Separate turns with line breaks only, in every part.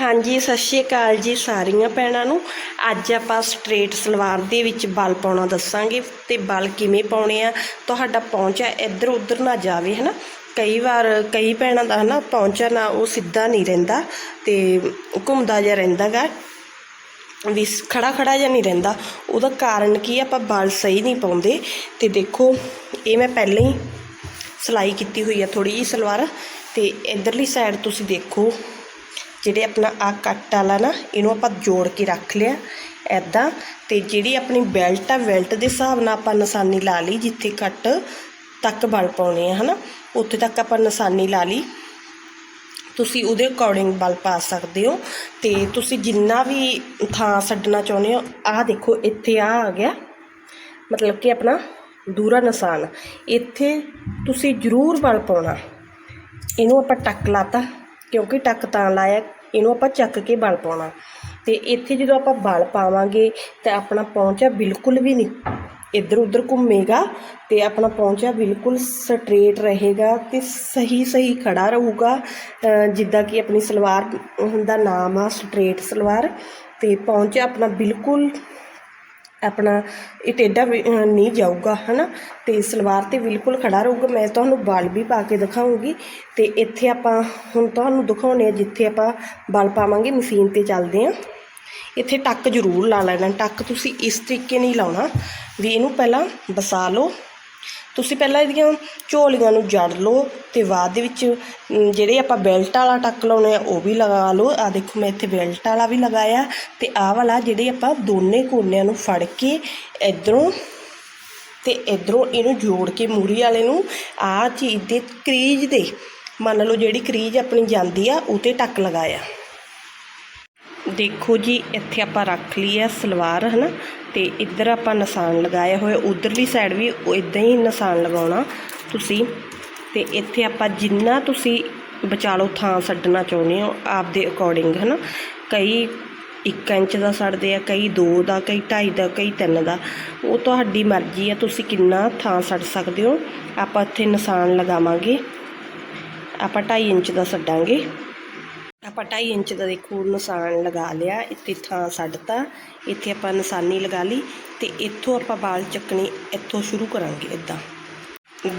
ਹਾਂਜੀ, ਸਤਿ ਸ਼੍ਰੀ ਅਕਾਲ ਜੀ ਸਾਰੀਆਂ ਭੈਣਾਂ ਨੂੰ। ਅੱਜ ਆਪਾਂ ਸਟ੍ਰੇਟ ਸਲਵਾਰ ਦੇ ਵਿੱਚ ਬਲ ਪਾਉਣਾ ਦੱਸਾਂਗੇ ਤੇ ਬਲ ਕਿਵੇਂ ਪਾਉਣੇ ਆ, ਤੁਹਾਡਾ ਪਹੁੰਚਾ ਇੱਧਰ ਉੱਧਰ ਨਾ ਜਾਵੇ, ਹਨਾ? ਕਈ ਵਾਰ ਕਈ ਭੈਣਾਂ ਦਾ, ਹਨਾ, ਪਹੁੰਚਾ ਨਾ ਉਹ ਸਿੱਧਾ ਨਹੀਂ ਰਹਿੰਦਾ ਤੇ ਘੁੰਮਦਾ ਜਿਹਾ ਰਹਿੰਦਾਗਾ ਵੀ ਖੜਾ ਖੜਾ ਜਿਹਾ ਨਹੀਂ ਰਹਿੰਦਾ। ਉਹਦਾ ਕਾਰਨ ਕੀ ਆਪਾਂ ਬਲ ਸਹੀ ਨਹੀਂ ਪਾਉਂਦੇ। ਤੇ ਦੇਖੋ, ਇਹ ਮੈਂ ਪਹਿਲਾਂ ਹੀ ਸਿਲਾਈ ਕੀਤੀ ਹੋਈ ਆ ਥੋੜੀ ਜਿਹੀ ਸਲਵਾਰ। ਤੇ ਇਧਰਲੀ ਸਾਈਡ ਤੁਸੀਂ ਦੇਖੋ। ਜਿਹੜੇ ਆਪਣਾ ਆ ਕੱਟ ਵਾਲਾ ਨਾ, ਇਹਨੂੰ ਆਪਾਂ ਜੋੜ ਕੇ ਰੱਖ ਲਿਆ ਐਦਾਂ ਤੇ ਜਿਹੜੀ ਆਪਣੀ ਬੈਲਟ ਆ, ਬੈਲਟ ਦੇ ਹਿਸਾਬ ਨਾਲ ਆਪਾਂ ਨਿਸ਼ਾਨੀ ਲਾ ਲਈ ਜਿੱਥੇ ਕੱਟ ਤੱਕ ਬਲ ਪਾਉਣੇ ਆ, ਹਨਾ? ਉੱਥੇ ਤੱਕ ਆਪਾਂ ਨਿਸ਼ਾਨੀ ਲਾ ਲਈ। ਤੁਸੀਂ ਉਹਦੇ ਅਕੋਰਡਿੰਗ ਬਲ ਪਾ ਸਕਦੇ ਹੋ ਤੇ ਤੁਸੀਂ ਜਿੰਨਾ ਵੀ ਥਾਂ ਛੱਡਣਾ ਚਾਹੁੰਦੇ ਹੋ, ਆਹ ਦੇਖੋ, ਇੱਥੇ ਆ ਆ ਗਿਆ। ਮਤਲਬ ਕਿ ਆਪਣਾ ਦੂਰਾ ਨਿਸ਼ਾਨ। ਇੱਥੇ ਤੁਸੀਂ ਜ਼ਰੂਰ ਬਲ ਪਾਉਣਾ। ਇਹਨੂੰ ਆਪਾਂ ਟੱਕ ਲਾਤਾ, ਕਿਉਂਕਿ ਟੱਕ ਤਾਂ ਲਾਇਆ ਇਹਨੂੰ ਆਪਾਂ ਚੱਕ ਕੇ ਬਲ ਪਾਉਣਾ। ਤੇ ਇੱਥੇ ਜਦੋਂ ਆਪਾਂ ਬਲ ਪਾਵਾਂਗੇ ਤਾਂ ਆਪਣਾ ਪਹੁੰਚਾ ਬਿਲਕੁਲ ਵੀ ਨਹੀਂ। ਇੱਧਰ ਉੱਧਰ ਘੁੰਮੇਗਾ ਤੇ ਆਪਣਾ ਪਹੁੰਚਾ ਬਿਲਕੁਲ ਸਟ੍ਰੇਟ ਰਹੇਗਾ ਤੇ ਸਹੀ ਸਹੀ ਖੜਾ ਰਹੂਗਾ। ਜਿੱਦਾਂ ਕਿ ਆਪਣੀ ਸਲਵਾਰ ਦਾ ਨਾਮ ਆ ਸਟ੍ਰੇਟ ਸਲਵਾਰ। ਤੇ ਪਹੁੰਚਾ ਆਪਣਾ ਬਿਲਕੁਲ ਆਪਣਾ ਇਹ ਟੇਢਾ ਵੀ, ਨਹੀਂ ਜਾਊਗਾ ਹਨਾ? ਤੇ ਸਲਵਾਰ ਤੇ ਬਿਲਕੁਲ ਖੜਾ ਰਹੂਗਾ। ਮੈਂ ਤੁਹਾਨੂੰ ਬਲ ਵੀ ਪਾ ਕੇ ਦਿਖਾਉਂਗੀ। ਤੇ ਇੱਥੇ ਆਪਾਂ ਹੁਣ ਤੁਹਾਨੂੰ ਦਿਖਾਉਣੇ ਆ ਜਿੱਥੇ ਆਪਾਂ ਬਲ ਪਾਵਾਂਗੇ ਮਸ਼ੀਨ ਤੇ ਚੱਲਦੇ ਆ ਇੱਥੇ ਟੱਕ ਜ਼ਰੂਰ ਲਾ ਲੈਣਾ। ਟੱਕ ਤੁਸੀਂ ਇਸ ਤਰੀਕੇ ਨਹੀਂ ਲਾਉਣਾ ਵੀ ਇਹਨੂੰ ਪਹਿਲਾਂ ਵਸਾ ਲਓ। ਤੁਸੀਂ ਪਹਿਲਾਂ ਇਹਦੀਆਂ ਝੋਲੀਆਂ ਨੂੰ ਜੜ ਲਓ ਅਤੇ ਬਾਅਦ ਦੇ ਵਿੱਚ ਜਿਹੜੇ ਆਪਾਂ ਬੈਲਟ ਵਾਲਾ ਟੱਕ ਲਾਉਣੇ ਆ, ਉਹ ਵੀ ਲਗਾ ਲਓ। ਆ ਦੇਖੋ, ਮੈਂ ਇੱਥੇ ਬੈਲਟ ਵਾਲਾ ਵੀ ਲਗਾਇਆ ਅਤੇ ਆਹ ਵਾਲਾ ਜਿਹੜੇ ਆਪਾਂ ਦੋਨੇ ਕੋਨਿਆਂ ਨੂੰ ਫੜ ਕੇ ਇਧਰੋਂ ਤੇ ਇਧਰੋਂ ਇਹਨੂੰ ਜੋੜ ਕੇ ਮੂਰੀ ਵਾਲੇ ਨੂੰ, ਆਹ ਚੀਜ਼ ਦੇ ਕਰੀਜ ਦੇ, ਮੰਨ ਲਓ ਜਿਹੜੀ ਕਰੀਜ ਆਪਣੀ ਜਾਂਦੀ ਆ ਉਹ ਤੇ ਟੱਕ ਲਗਾਇਆ। ਦੇਖੋ ਜੀ, ਇੱਥੇ ਆਪਾਂ ਰੱਖ ਲਈ ਆ ਸਲਵਾਰ, ਹਨਾ? ਤੇ ਇੱਧਰ ਆਪਾਂ ਨਿਸ਼ਾਨ ਲਗਾਏ ਹੋਏ ਉਧਰਲੀ ਸਾਈਡ ਵੀ ਇਦਾਂ ਹੀ ਨਿਸ਼ਾਨ ਲਗਾਉਣਾ ਤੁਸੀਂ। ਤੇ ਇੱਥੇ ਆਪਾਂ ਜਿੰਨਾ ਤੁਸੀਂ ਵਿਚਾਲੋ ਥਾਂ ਛੱਡਣਾ ਚਾਹੁੰਦੇ ਹੋ ਆਪਦੇ ਅਕੋਰਡਿੰਗ ਹਨਾ। ਕਈ 1 ਇੰਚ ਦਾ ਛੱਡਦੇ ਆ, ਕਈ 2 ਦਾ, ਕਈ 2.5 ਦਾ, ਕਈ 3 ਦਾ। ਉਹ ਤੁਹਾਡੀ ਮਰਜ਼ੀ ਆ, ਤੁਸੀਂ ਕਿੰਨਾ ਥਾਂ ਛੱਡ ਸਕਦੇ ਹੋ। ਆਪਾਂ ਇੱਥੇ ਨਿਸ਼ਾਨ ਲਗਾਵਾਂਗੇ। ਆਪਾਂ 2.5 ਇੰਚ ਦਾ ਛੱਡਾਂਗੇ ਆਪਾਂ 2.5 ਇੰਚ ਦਾ ਦੇਖੋ ਨਿਸ਼ਾਨ ਲਗਾ ਲਿਆ, ਇੱਥੇ ਥਾਂ ਛੱਡਤਾ ਇੱਥੇ ਆਪਾਂ ਨਿਸ਼ਾਨੀ ਲਗਾ ਲਈ ਤੇ ਇੱਥੋਂ ਆਪਾਂ ਬਾਲ ਚੱਕਣੀ, ਇੱਥੋਂ ਸ਼ੁਰੂ ਕਰਾਂਗੇ ਇਦਾਂ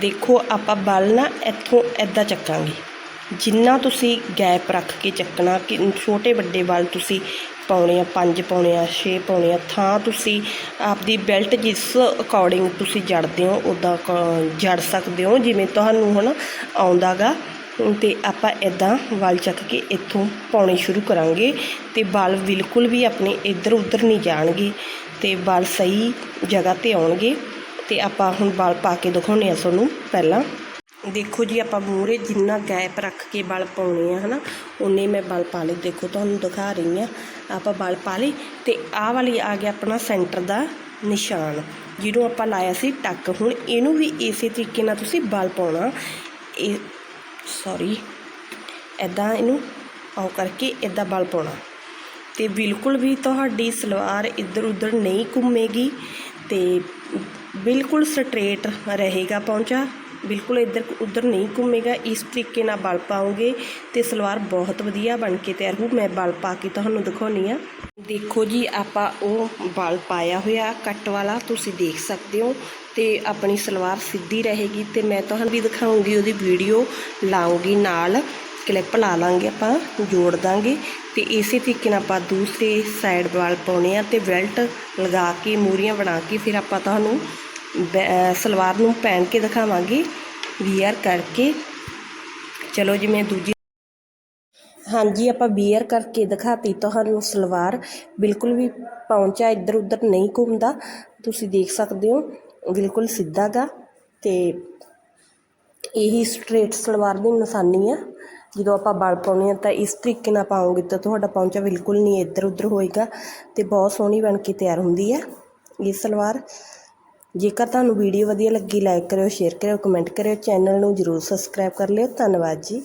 ਦੇਖੋ ਆਪਾਂ ਬਲ ਨਾ ਇੱਥੋਂ ਇਦਾਂ ਚੱਕਾਂਗੇ। ਜਿੰਨਾ ਤੁਸੀਂ ਗੈਪ ਰੱਖ ਕੇ ਚੱਕਣਾ, ਕਿ ਛੋਟੇ ਵੱਡੇ ਬਲ ਤੁਸੀਂ ਪਾਉਣੇ ਆ, ਪੰਜ ਪਾਉਣੇ ਆ 6 ਪਾਉਣੇ ਆ, ਥਾਂ ਤੁਸੀਂ ਆਪਦੀ ਬੈਲਟ ਜਿਸ ਅਕੋਰਡਿੰਗ ਤੁਸੀਂ ਜੜਦੇ ਹੋ ਉਦਾਂ ਜੜ ਸਕਦੇ ਹੋ, ਜਿਵੇਂ ਤੁਹਾਨੂੰ ਹੁਣ ਆਉਂਦਾਗਾ ਤੇ ਆਪਾਂ ਇਦਾਂ ਵਲ ਚੱਕ ਕੇ ਇੱਥੋਂ ਪਾਉਣੇ ਸ਼ੁਰੂ ਕਰਾਂਗੇ ਤੇ ਬਲ ਬਿਲਕੁਲ ਵੀ ਆਪਣੇ ਇੱਧਰ ਉੱਧਰ ਨਹੀਂ ਜਾਣਗੇ ਤੇ ਬਲ ਸਹੀ ਜਗ੍ਹਾ ਤੇ ਆਉਣਗੇ ਤੇ ਆਪਾਂ ਹੁਣ ਬਲ ਪਾ ਕੇ ਦਿਖਾਉਣੇ ਆ ਤੁਹਾਨੂੰ ਪਹਿਲਾਂ। ਦੇਖੋ ਜੀ, ਆਪਾਂ ਮੂਹਰੇ ਜਿੰਨਾ ਗੈਪ ਰੱਖ ਕੇ ਬਲ ਪਾਉਣੇ ਆ, ਹਨਾ ਉਨੇ ਮੈਂ ਬਲ ਪਾ ਲਏ। ਦੇਖੋ, ਤੁਹਾਨੂੰ ਦਿਖਾ ਰਹੀ ਆ ਆਪਾਂ ਬਲ ਪਾ ਲਈ ਤੇ ਆਹ ਵਾਲੀ ਆ ਗਿਆ ਆਪਣਾ ਸੈਂਟਰ ਦਾ ਨਿਸ਼ਾਨ, ਜਿਹਨੂੰ ਆਪਾਂ ਲਾਇਆ ਸੀ ਟੱਕ। ਹੁਣ ਇਹਨੂੰ ਵੀ ਇਸੇ ਤਰੀਕੇ ਨਾਲ ਤੁਸੀਂ ਬਲ ਪਾਉਣਾ। ਇਹ ਸੌਰੀ ਐਦਾਂ ਇਹਨੂੰ ਆਉ ਕਰਕੇ ਐਦਾਂ ਬਲ ਪਾਉਣਾ। ਤੇ ਬਿਲਕੁਲ ਵੀ ਤੁਹਾਡੀ ਸਲਵਾਰ ਇੱਧਰ ਉੱਧਰ ਨਹੀਂ ਘੁੰਮੇਗੀ ਤੇ ਬਿਲਕੁਲ ਸਟ੍ਰੇਟ ਰਹੇਗਾ ਪਹੁੰਚਾ ਬਿਲਕੁਲ ਇੱਧਰ ਉੱਧਰ ਨਹੀਂ ਘੁੰਮੇਗਾ। ਇਸ ਤਰੀਕੇ ਨਾਲ ਬਲ ਪਾਉਂਗੇ ਤੇ ਸਲਵਾਰ ਬਹੁਤ ਵਧੀਆ ਬਣ ਕੇ ਤਿਆਰ ਹੋ ਮੈਂ ਬਲ ਪਾ ਕੇ ਤੁਹਾਨੂੰ ਦਿਖਾਉਣੀ ਆ। ਦੇਖੋ ਜੀ, ਆਪਾਂ ਉਹ ਬਲ ਪਾਇਆ ਹੋਇਆ ਕੱਟ ਵਾਲਾ, ਤੁਸੀਂ ਦੇਖ ਸਕਦੇ ਹੋ ਤੇ ਆਪਣੀ ਸਲਵਾਰ ਸਿੱਧੀ ਰਹੇਗੀ ਤੇ ਮੈਂ ਤੁਹਾਨੂੰ ਵੀ ਦਿਖਾਉਂਗੀ ਉਹਦੀ ਵੀਡੀਓ। ਲਾਉਂਗੀ ਨਾਲ, ਕਲਿੱਪ ਲਾ ਲਾਂਗੇ ਆਪਾਂ, ਜੋੜ ਦਾਂਗੇ ਤੇ ਇਸੇ ਤਰੀਕੇ ਨਾਲ ਆਪਾਂ ਦੂਸਰੇ ਸਾਈਡ ਵਾਲ ਪਾਉਣੇ ਆ ਤੇ ਬੈਲਟ ਲਗਾ ਕੇ, ਮੂਰੀਆਂ ਬਣਾ ਕੇ ਫਿਰ ਆਪਾਂ ਤੁਹਾਨੂੰ ਸਲਵਾਰ ਨੂੰ ਪਹਿਨ ਕੇ ਦਿਖਾਵਾਂਗੇ ਵੀਅਰ ਕਰਕੇ। ਚਲੋ ਜਿਵੇਂ ਦੂਜੀ ਹਾਂਜੀ, ਆਪਾਂ ਵੀਅਰ ਕਰਕੇ ਦਿਖਾਤੀ ਤੁਹਾਨੂੰ ਸਲਵਾਰ। ਬਿਲਕੁਲ ਵੀ ਪੌਂਚਾ ਇੱਧਰ ਉੱਧਰ ਨਹੀਂ ਘੁੰਮਦਾ। ਤੁਸੀਂ ਦੇਖ ਸਕਦੇ ਹੋ, ਬਿਲਕੁਲ ਸਿੱਧਾ ਗਾ ਤੇ ਇਹੀ ਸਟ੍ਰੇਟ ਸਲਵਾਰ ਦੀ ਨਿਸ਼ਾਨੀ ਆ। ਜਦੋਂ ਆਪਾਂ ਬਲ ਪਾਉਣੇ ਆ ਤਾਂ ਇਸ ਤਰੀਕੇ ਨਾਲ ਪਾਓਗੇ ਤਾਂ ਤੁਹਾਡਾ ਪੌਂਚਾ ਬਿਲਕੁਲ ਨਹੀਂ ਇੱਧਰ ਉੱਧਰ ਹੋਏਗਾ ਤੇ ਬਹੁਤ ਸੋਹਣੀ ਬਣ ਕੇ ਤਿਆਰ ਹੁੰਦੀ ਹੈ ਇਹ ਸਲਵਾਰ। ਜੇਕਰ ਤੁਹਾਨੂੰ ਵੀਡੀਓ ਵਧੀਆ ਲੱਗੀ ਲਾਈਕ ਕਰਿਓ ਸ਼ੇਅਰ ਕਰਿਓ ਕਮੈਂਟ ਕਰਿਓ ਚੈਨਲ ਨੂੰ ਜਰੂਰ ਸਬਸਕ੍ਰਾਈਬ ਕਰ ਲਿਓ। ਧੰਨਵਾਦ ਜੀ।